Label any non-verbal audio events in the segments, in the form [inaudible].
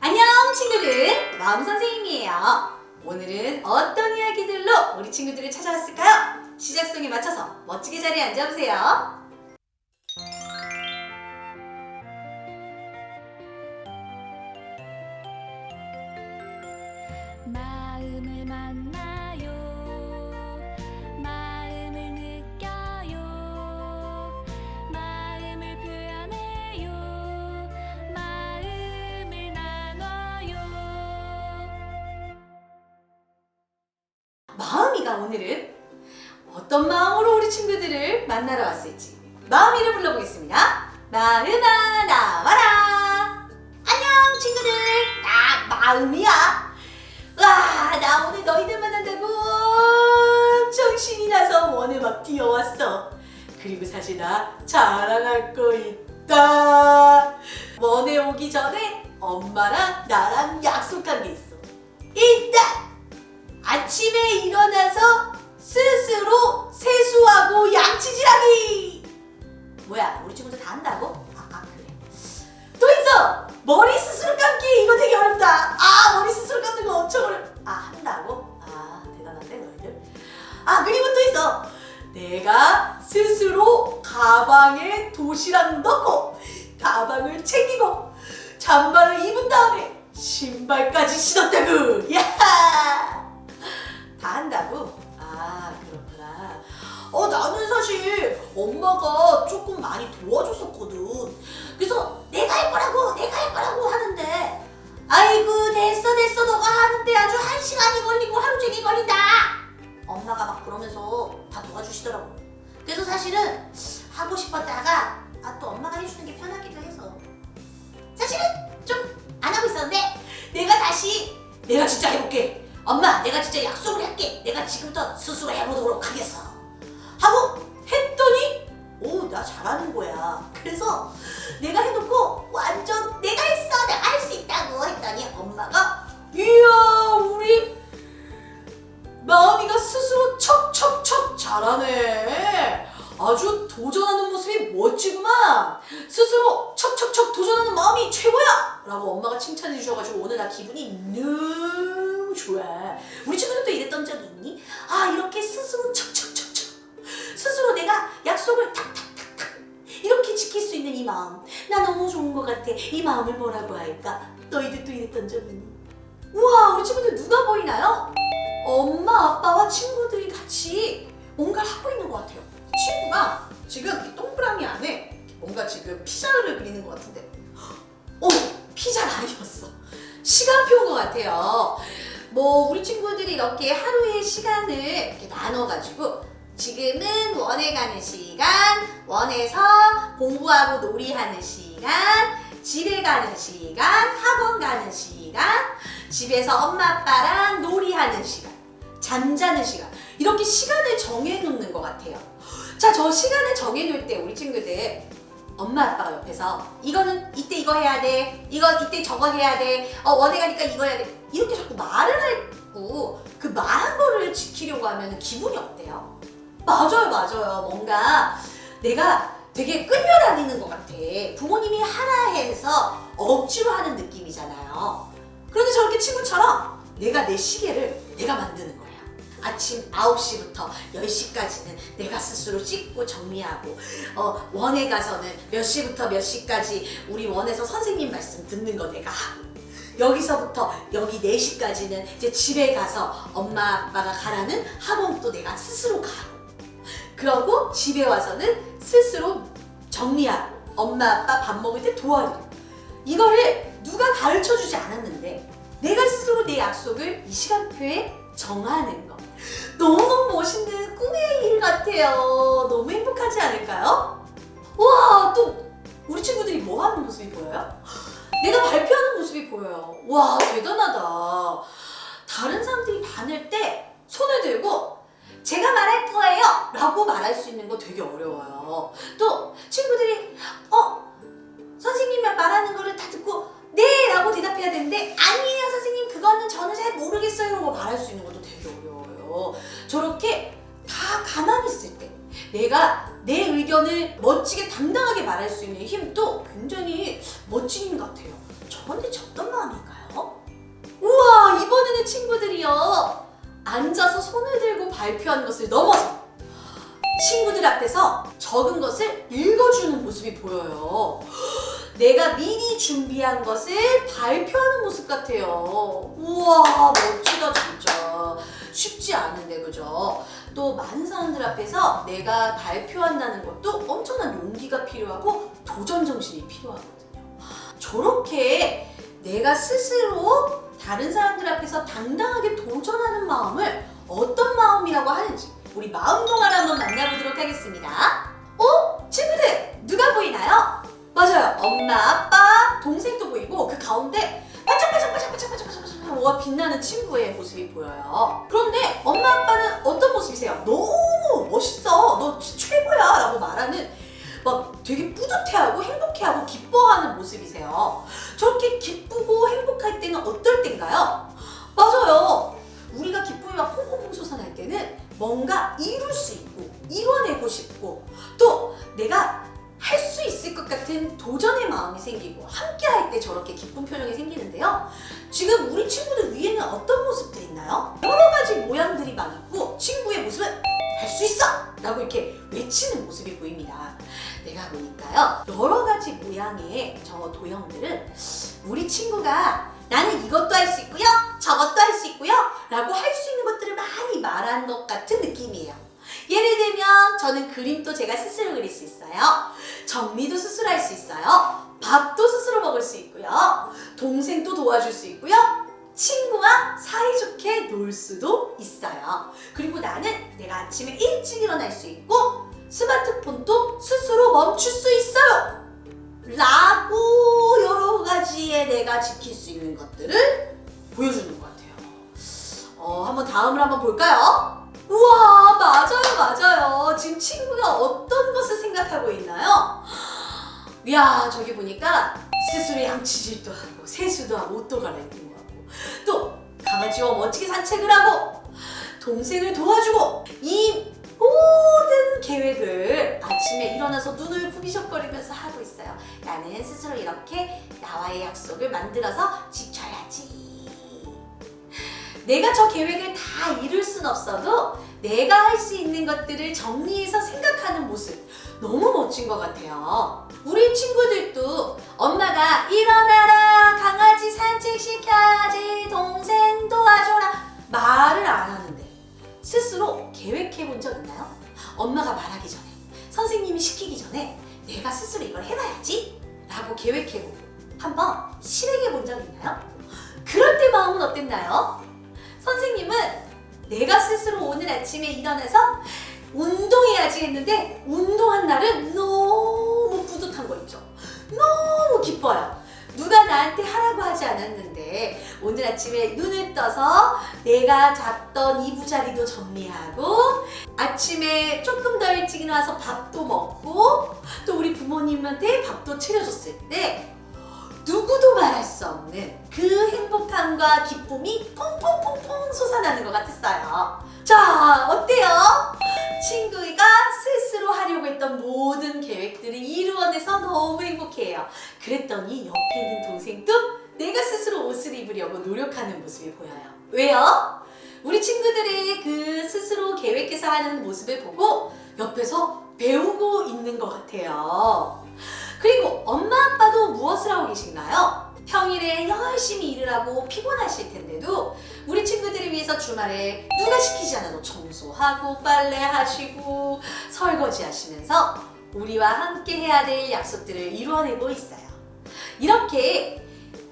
안녕 친구들. 마음 선생님이에요. 오늘은 어떤 이야기들로 우리 친구들을 찾아왔을까요? 시작송에 맞춰서 멋지게 자리에 앉아보세요 오늘은 어떤 마음으로 우리 친구들을 만나러 왔을지 마음이를 불러보겠습니다. 마음아 나와라. 안녕 친구들. 나 마음이야. 와 나 오늘 너희들 만난다고 엄청 신이 나서 원에 막 뛰어왔어. 그리고 사실 나 자랑할 거 있다. 원에 오기 전에 엄마랑 나랑 약속한 게 있어. 일단 잘하네. 아주 도전하는 모습이 멋지구만. 스스로 척척척 도전하는 마음이 최고야! 라고 엄마가 칭찬해 주셔가지고 오늘 나 기분이 너무 좋아. 우리 친구들도 이랬던 적이 있니? 아, 이렇게 스스로 척척척척. 스스로 내가 약속을 탁탁탁탁. 이렇게 지킬 수 있는 이 마음. 나 너무 좋은 것 같아. 이 마음을 뭐라고 할까? 너희들도 이랬던 적 있니? 우와, 우리 친구들 누가 보이나요? 엄마, 아빠와 친구들이 같이 뭔가를 하고 있는 것 같아요. 친구가 지금 이 동그라미 안에 뭔가 지금 피자를 그리는 것 같은데. 어 피자가 아니었어. 시간표인 것 같아요. 뭐 우리 친구들이 이렇게 하루의 시간을 이렇게 나눠가지고 지금은 원에 가는 시간 원에서 공부하고 놀이하는 시간 집에 가는 시간 학원 가는 시간 집에서 엄마 아빠랑 놀이하는 시간 잠자는 시간 이렇게 시간을 정해놓는 것 같아요 자, 저 시간을 정해놓을 때 우리 친구들 엄마 아빠가 옆에서 이거는 이때 이거 해야 돼. 이거 이때 저거 해야 돼. 어, 원에 가니까 이거 해야 돼. 이렇게 자꾸 말을 하고 그 말한 거를 지키려고 하면 기분이 어때요? 맞아요, 맞아요. 뭔가 내가 되게 끌려다니는 것 같아. 부모님이 하라 해서 억지로 하는 느낌이잖아요. 그런데 저렇게 친구처럼 내가 내 시계를 내가 만드는. 아침 9시부터 10시까지는 내가 스스로 씻고 정리하고 어, 원에 가서는 몇 시부터 몇 시까지 우리 원에서 선생님 말씀 듣는 거 내가 하고 여기서부터 여기 4시까지는 이제 집에 가서 엄마 아빠가 가라는 학원 또 내가 스스로 가고 그러고 집에 와서는 스스로 정리하고 엄마 아빠 밥 먹을 때 도와주고 이거를 누가 가르쳐 주지 않았는데 내가 스스로 내 약속을 이 시간표에 정하는 거. 너무너무 멋있는 꿈의 일 같아요. 너무 행복하지 않을까요? 와 또 우리 친구들이 뭐 하는 모습이 보여요? 내가 발표하는 모습이 보여요. 와 대단하다. 다른 사람들이 많을 때 손을 들고 제가 말할 거예요 라고 말할 수 있는 거 되게 어려워요. 또 친구들이 어 선생님이 말하는 거를 다 듣고 네 라고 대답해야 되는데 아니에요 선생님 그거는 저는 잘 모르겠어요 라고 말할 수 있는 것도 되게 어려워요 저렇게 다 가만히 있을 때 내가 내 의견을 멋지게 당당하게 말할 수 있는 힘도 굉장히 멋진 힘 같아요 저건데 저 어떤 마음일까요? 친구들이요. 앉아서 손을 들고 발표하는 것을 넘어서 친구들 앞에서 적은 것을 읽어주는 모습이 보여요. 내가 미리 준비한 것을 발표하는 모습 같아요. 우와, 멋지다, 진짜. 쉽지 않은데, 그죠? 또 많은 사람들 앞에서 내가 발표한다는 것도 엄청난 용기가 필요하고 도전 정신이 필요하거든요. 저렇게 내가 스스로 다른 사람들 앞에서 당당하게 도전하는 마음을 어떤 마음이라고 하는지 우리 마음 동화를 한번 만나보도록 빛나는 친구의 모습이 보여요. 그런데 엄마, 아빠는 어떤 모습이세요? 너무 멋있어. 너 최고야. 라고 말하는 막 되게 뿌듯해하고 행복해하고 기뻐하는 모습이세요. 저렇게 기쁘고 행복할 때는 어떨 때인가요? 맞아요. 우리가 기쁨이 막 퐁퐁퐁 솟아날 때는 뭔가 이룰 수 있고 이뤄내고 싶고 또 내가 할 수 있을 것 같은 도전의 마음이 생기고 함께 할 때 저렇게 기쁜 표정이 생기는데요. 지금 우리 친구들 막 있고 친구의 모습은 할 수 있어! 라고 이렇게 외치는 모습이 보입니다. 내가 보니까요. 여러 가지 모양의 저 도형들은 우리 친구가 나는 이것도 할 수 있고요. 저것도 할 수 있고요. 라고 할 수 있는 것들을 많이 말한 것 같은 느낌이에요. 예를 들면 저는 그림도 제가 스스로 그릴 수 있어요. 정리도 스스로 할 수 있어요. 밥도 스스로 먹을 수 있고요. 동생도 도와줄 수 있고요. 친구와 사이좋게 놀 수도 있어요. 그리고 나는 내가 아침에 일찍 일어날 수 있고 스마트폰도 스스로 멈출 수 있어요. 라고 여러 가지의 내가 지킬 수 있는 것들을 보여주는 것 같아요. 어, 한번 다음을 한번 볼까요? 우와, 맞아요, 맞아요. 지금 친구가 어떤 것을 생각하고 있나요? 이야, 저기 보니까 스스로 양치질도 하고, 세수도 하고, 옷도 하고, 또 강아지와 멋지게 산책을 하고, 동생을 도와주고, 이 모든 계획을 아침에 일어나서 눈을 부비적거리면서 하고 있어요. 나는 스스로 이렇게 나와의 약속을 만들어서 지켜야지. 내가 저 계획을 다 이룰 순 없어도 내가 할 수 있는 것들을 정리해서 생각하는 모습 너무 멋진 것 같아요. 우리 친구들도 엄마가 일어나라 강아지 산책시켜야지 동생 도와줘라 말을 안 하는데 스스로 계획해 본 적 있나요? 엄마가 말하기 전에 선생님이 시키기 전에 내가 스스로 이걸 해봐야지 라고 계획해보고 한번 실행해 본 적 있나요? 그럴 때 마음은 어땠나요? 선생님은 내가 스스로 오늘 아침에 일어나서 운동해야지 했는데 운동한 날은 너무 뿌듯한 거 있죠. 너무 기뻐요. 누가 나한테 하라고 하지 않았는데 오늘 아침에 눈을 떠서 내가 잤던 이부자리도 정리하고 아침에 조금 더 일찍 일어나서 밥도 먹고 또 우리 부모님한테 밥도 차려줬을 때 누구도 말할 수 없는 그 행복함과 기쁨이 퐁퐁퐁퐁 솟아나는 것 같았어요. 자, 어때요? 친구가 스스로 하려고 했던 모든 계획들을 이루어내서 너무 행복해요. 그랬더니 옆에 있는 동생도 내가 스스로 옷을 입으려고 노력하는 모습이 보여요. 왜요? 우리 친구들의 그 스스로 계획해서 하는 모습을 보고 옆에서 배우고 있는 것 같아요. 그리고 엄마 아빠도 무엇을 하고 계신가요? 평일에 열심히 일을 하고 피곤하실 텐데도 우리 친구들을 위해서 주말에 누가 시키지 않아도 청소하고 빨래하시고 설거지 하시면서 우리와 함께 해야 될 약속들을 이루어내고 있어요. 이렇게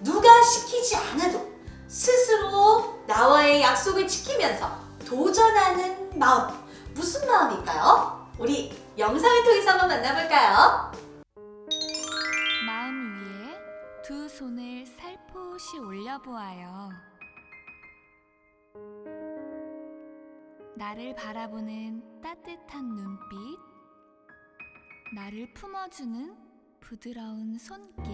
누가 시키지 않아도 스스로 나와의 약속을 지키면서 도전하는 마음 무슨 마음일까요? 우리 영상을 통해서 한번 만나볼까요? 손을 살포시 올려보아요. 나를 바라보는 따뜻한 눈빛, 나를 품어주는 부드러운 손길,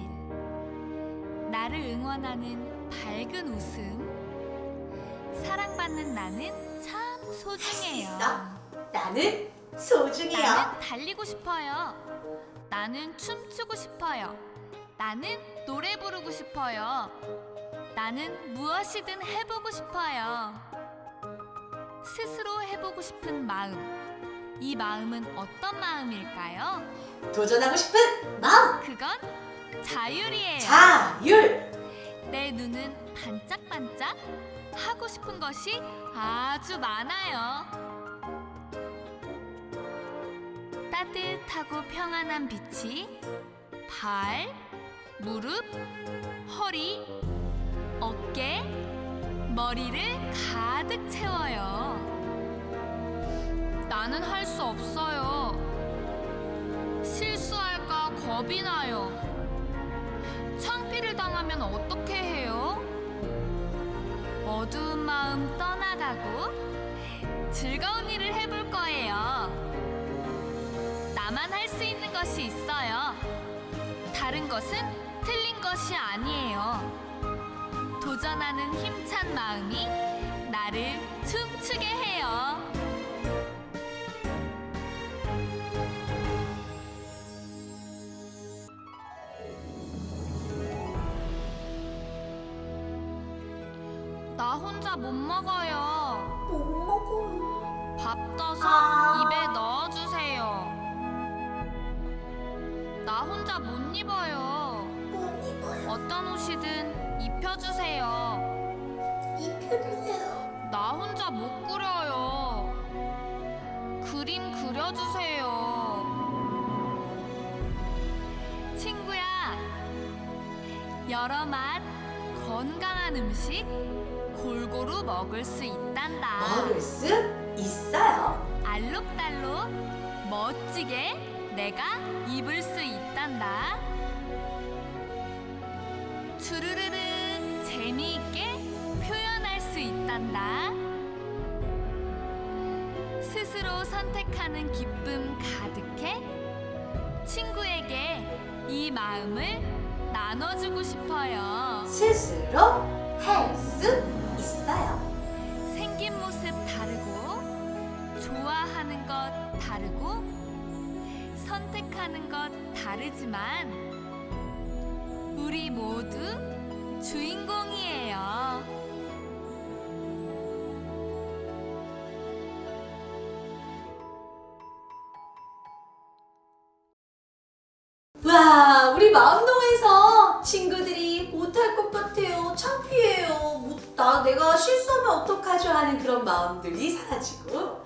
나를 응원하는 밝은 웃음, 사랑받는 나는 참 소중해요. 나는 소중해요. 나는 달리고 싶어요. 나는 춤추고 싶어요. 나는 노래 부르고 싶어요. 나는 무엇이든 해보고 싶어요. 스스로 해보고 싶은 마음. 이 마음은 어떤 마음일까요? 도전하고 싶은 마음. 그건 자율이에요. 자율. 내 눈은 반짝반짝 하고 싶은 것이 아주 많아요. 따뜻하고 평안한 빛이 발, 무릎, 허리, 어깨, 머리를 가득 채워요. 나는 할 수 없어요. 실수할까 겁이 나요. 창피를 당하면 어떻게 해요? 어두운 마음 떠나가고 즐거운 일을 해볼 거예요. 나만 할 수 있는 것이 있어요. 다른 것은 틀린 것이 아니에요. 도전하는 힘찬 마음이 나를 춤추게 해요. 나 혼자 못 먹어요. 못 먹어. 밥 떠서 아. 입에 넣어주세요. 나 혼자 못 입어요. 어떤 옷이든 입혀주세요. 입혀주세요. 나 혼자 못 그려요. 그림 그려주세요. 친구야, 여러 맛, 건강한 음식 골고루 먹을 수 있단다. 먹을 수 있어요. 알록달록 멋지게 내가 입을 수 있단다. 수 있단다. 스스로 선택하는 기쁨 가득해 친구에게 이 마음을 나눠주고 싶어요. 스스로 할 수 있어요. 생긴 모습 다르고 좋아하는 것 다르고 선택하는 것 다르지만 우리 모두 주인공이에요. 마음동에서 친구들이 못할 것 같아요. 창피해요. 못, 나 내가 실수하면 어떡하죠? 하는 그런 마음들이 사라지고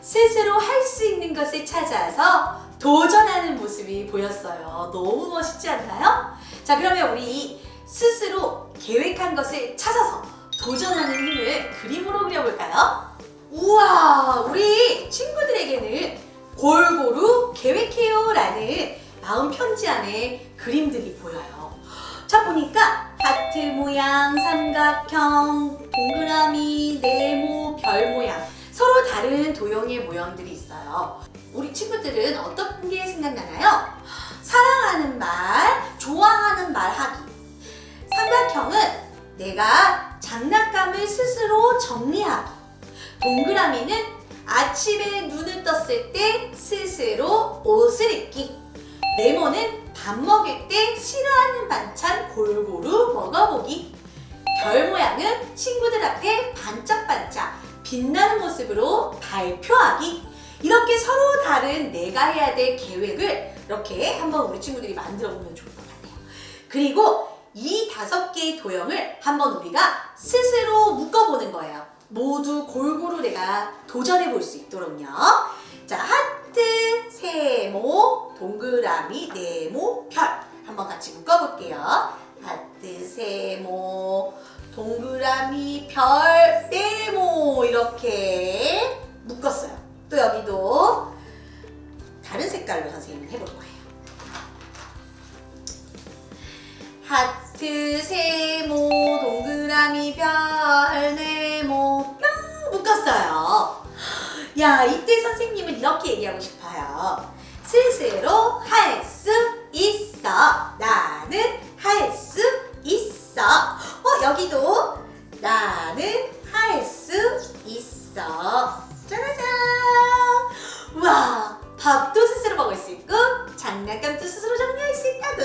스스로 할 수 있는 것을 찾아서 도전하는 모습이 보였어요. 너무 멋있지 않나요? 자, 그러면 우리 스스로 계획한 것을 찾아서 도전하는 힘을 그림으로 그려볼까요? 우와, 우리 친구들에게는 골고루 계획해요 라는 마음 편지 안에 그림들이 보여요. 자, 보니까 하트 모양, 삼각형, 동그라미, 네모, 별 모양 서로 다른 도형의 모양들이 있어요. 우리 친구들은 어떤 게 생각나나요? 사랑하는 말, 좋아하는 말 하기. 삼각형은 내가 장난감을 스스로 정리하기. 동그라미는 아침에 눈을 떴을 때 스스로 옷을 입기. 네모는 밥 먹을 때 싫어하는 반찬 골고루 먹어보기. 별 모양은 친구들 앞에 반짝반짝 빛나는 모습으로 발표하기. 이렇게 서로 다른 내가 해야 될 계획을 이렇게 한번 우리 친구들이 만들어 보면 좋을 것 같아요. 그리고 이 다섯 개의 도형을 한번 우리가 스스로 묶어보는 거예요. 모두 골고루 내가 도전해 볼 수 있도록요. 동그라미, 네모, 나는 할 수 있어. 짜라잔. 와, 밥도 스스로 먹을 수 있고, 장난감도 스스로 정리할 수 있다고.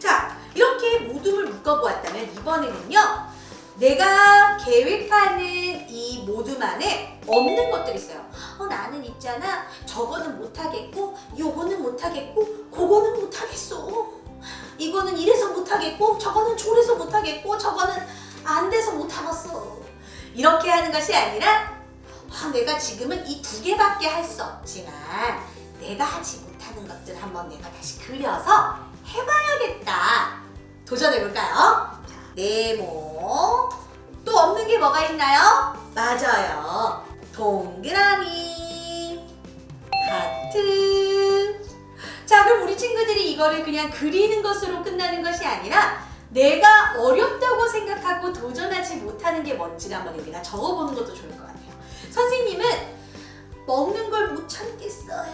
자, 이렇게 모둠을 묶어보았다면 이번에는요 내가 계획하는 이 모둠 안에 없는 것들이 있어요 어, 나는 있잖아 저거는 못하겠고 요거는 못하겠고 그거는 못하겠어 이거는 이래서 못하겠고 저거는 저래서 못하겠고 저거는 안 돼서 못하겠어 이렇게 하는 것이 아니라 아, 내가 지금은 이 두 개밖에 할 수 없지만 내가 하지 못하는 것들 한번 내가 다시 그려서 해봐야겠다. 도전해볼까요? 자, 네모. 또 없는 게 뭐가 있나요? 맞아요. 동그라미. 하트. 자, 그럼 우리 친구들이 이거를 그냥 그리는 것으로 끝나는 것이 아니라 내가 어렵다고 생각하고 도전하지 못하는 게 뭔지를 한번 여기다 적어보는 것도 좋을 것 같아요. 선생님은 먹는 걸 못 참겠어요.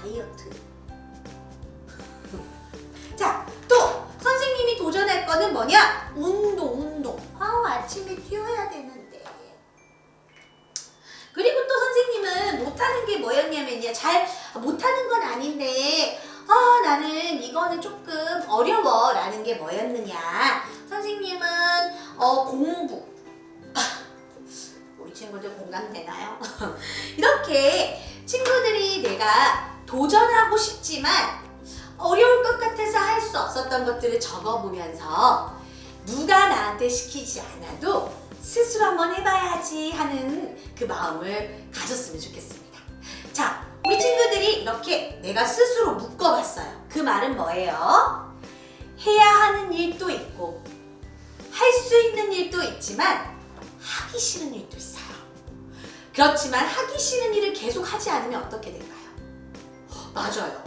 다이어트. [laughs] 자, 또 선생님이 도전할 거는 뭐냐? 운동, 운동. 아, 아침에 뛰어야 되는데. 그리고 또 선생님은 못하는 게 뭐였냐면요. 잘 못하는 건 아닌데, 아, 나는 이거는 조금 어려워. 라는 게 뭐였느냐. 선생님은, 어, 공부. [laughs] 우리 친구들 공감되나요? [laughs] 이렇게 친구들이 내가 도전하고 싶지만 어려울 것 같아서 할 수 없었던 것들을 적어보면서 누가 나한테 시키지 않아도 스스로 한번 해봐야지 하는 그 마음을 가졌으면 좋겠습니다. 자, 우리 친구들이 이렇게 내가 스스로 묶어봤어요. 그 말은 뭐예요? 해야 하는 일도 있고 할 수 있는 일도 있지만 하기 싫은 일도 있어요. 그렇지만 하기 싫은 일을 계속 하지 않으면 어떻게 될까요? 맞아요.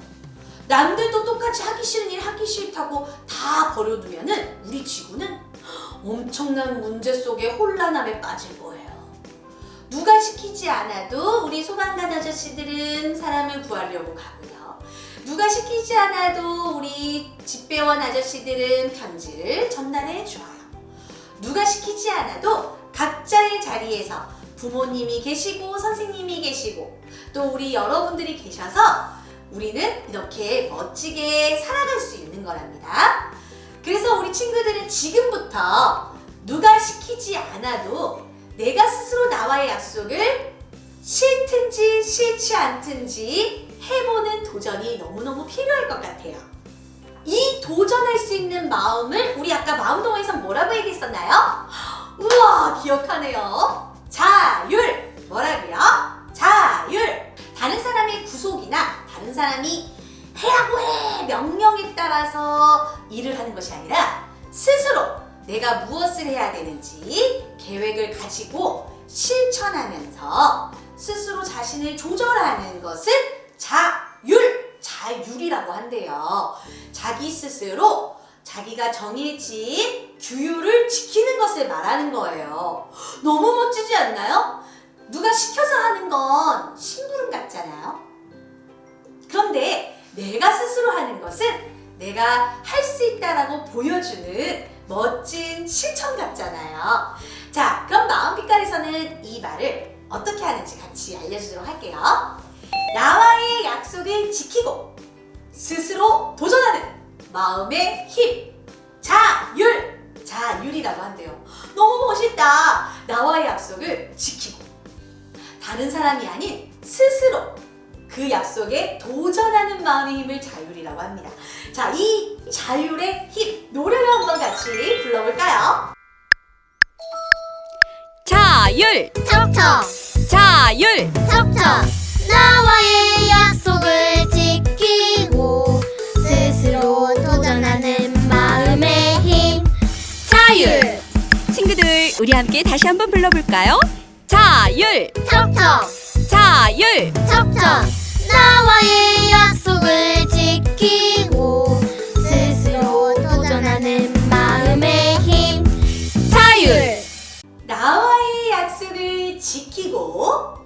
남들도 똑같이 하기 싫은 일 하기 싫다고 다 버려두면은 우리 지구는 엄청난 문제 속에 혼란함에 빠질 거예요. 누가 시키지 않아도 우리 소방관 아저씨들은 사람을 구하려고 가고요. 누가 시키지 않아도 우리 집배원 아저씨들은 편지를 전달해 줘요. 누가 시키지 않아도 각자의 자리에서 부모님이 계시고 선생님이 계시고 또 우리 여러분들이 계셔서 우리는 이렇게 멋지게 살아갈 수 있는 거랍니다. 그래서 우리 친구들은 지금부터 누가 시키지 않아도 내가 스스로 나와의 약속을 싫든지 싫지 않든지 해보는 도전이 너무너무 필요할 것 같아요. 이 도전할 수 있는 마음을 우리 아까 마음동에서 뭐라고 얘기했었나요? 우와 기억하네요. 자율 뭐라고요? 자율 다른 사람의 구속이나 다른 사람이 해라고 해 명령에 따라서 일을 하는 것이 아니라 스스로 내가 무엇을 해야 되는지 계획을 가지고 실천하면서 스스로 자신을 조절하는 것을 자율 자율이라고 한대요. 자기 스스로 자기가 정해진 규율을 지키는 것을 말하는 거예요. 너무 멋지지 않나요? 누가 시켜서 하는 건 심부름 같잖아요. 그런데 내가 스스로 하는 것은 내가 할 수 있다라고 보여주는 멋진 실천 같잖아요. 자, 그럼 마음 빛깔에서는 이 말을 어떻게 하는지 같이 알려주도록 할게요. 나와의 약속을 지키고 스스로 도전하는 마음의 힘 자율 자율이라고 한대요. 너무 멋있다. 나와의 약속을 지키고 다른 사람이 아닌 스스로 그 약속에 도전하는 마음의 힘을 자율이라고 합니다. 자, 이 자율의 힘 노래를 한번 같이 불러볼까요? 자율 척척. 자율. 척척. 나와의 약속을 지키고 스스로 도전하는 마음의 힘. 자율. 친구들 우리 함께 다시 한번 불러볼까요? 자율. 척척. 자율. 척척. 나와의 약속을 지키고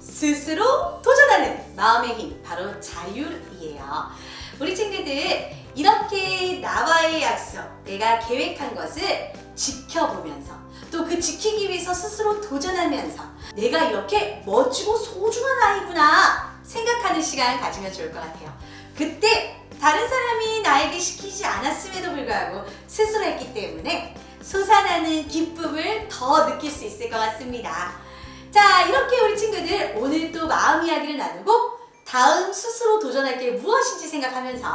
스스로 도전하는 마음의 힘 바로 자율이에요. 우리 친구들 이렇게 나와의 약속 내가 계획한 것을 지켜보면서 또 그 지키기 위해서 스스로 도전하면서 내가 이렇게 멋지고 소중한 아이구나 생각하는 시간 가지면 좋을 것 같아요. 그때 다른 사람이 나에게 시키지 않았음에도 불구하고 스스로 했기 때문에 솟아나는 기쁨을 더 느낄 수 있을 것 같습니다. 자, 이렇게 우리 친구들 오늘 또 마음 이야기를 나누고 다음 스스로 도전할 게 무엇인지 생각하면서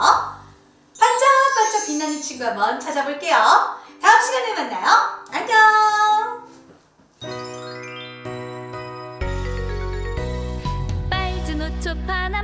반짝반짝 빛나는 친구 한번 찾아볼게요. 다음 시간에 만나요. 안녕! 빨주노초 파나